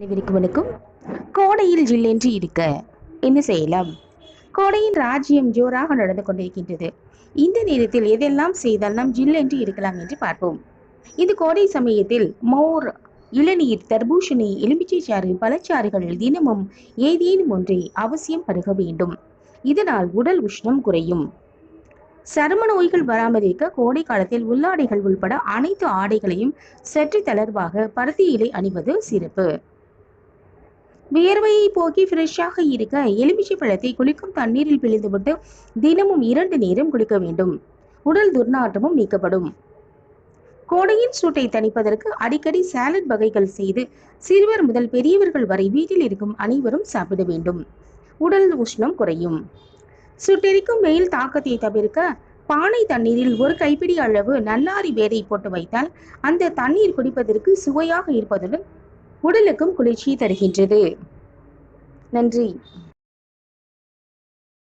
அனைவருக்கும் வணக்கம் கோடையில் ஜில்லென்று இருக்க என்ன செய்யலாம்? கோடையின் ராஜ்யம் ஜோராக நடந்து கொண்டிருக்கின்றது. இந்த நேரத்தில் எதெல்லாம் செய்தால் நாம் ஜில்லென்று இருக்கலாம் என்று பார்ப்போம். இந்த கோடை சமயத்தில் மோர் இளநீர் தர்பூசணி எலுமிச்சை சாறு பழச்சாறுகள் தினமும் ஏதேனும் ஒன்றை அவசியம் பருக வேண்டும். இதனால் உடல் உஷ்ணம் குறையும். சரும நோய்கள் வராமல் இருக்க கோடை காலத்தில் உள்ளாடைகள் உள்பட அனைத்து ஆடைகளையும் சற்று தளர்வாக பருத்தியிலை அணிவது சிறப்பு. வியர்வையை போக்கி ஃப்ரெஷ்ஷாக இருக்க எலுமிச்சை பழத்தை குளிக்கும் தண்ணீரில் பிழிந்துவிட்டு தினமும் இரண்டு நேரம் குளிக்க வேண்டும். உடல் துர்நாற்றமும் நீக்கப்படும். கோடையின் சூட்டை தணிப்பதற்கு அடிக்கடி சாலட் வகைகள் செய்து சிறுவர் முதல் பெரியவர்கள் வரை வீட்டில் இருக்கும் அனைவரும் சாப்பிட வேண்டும். உடல் உஷ்ணம் குறையும். சுட்டெரிக்கும் வெயில் தாக்கத்தை தவிர்க்க பானை தண்ணீரில் ஒரு கைப்பிடி அளவு நன்னாரி வேரை போட்டு வைத்தால் அந்த தண்ணீர் குடிப்பதற்கு சுவையாக இருப்பதுடன் உடலுக்கும் குளிர்ச்சி தருகின்றது. நன்றி.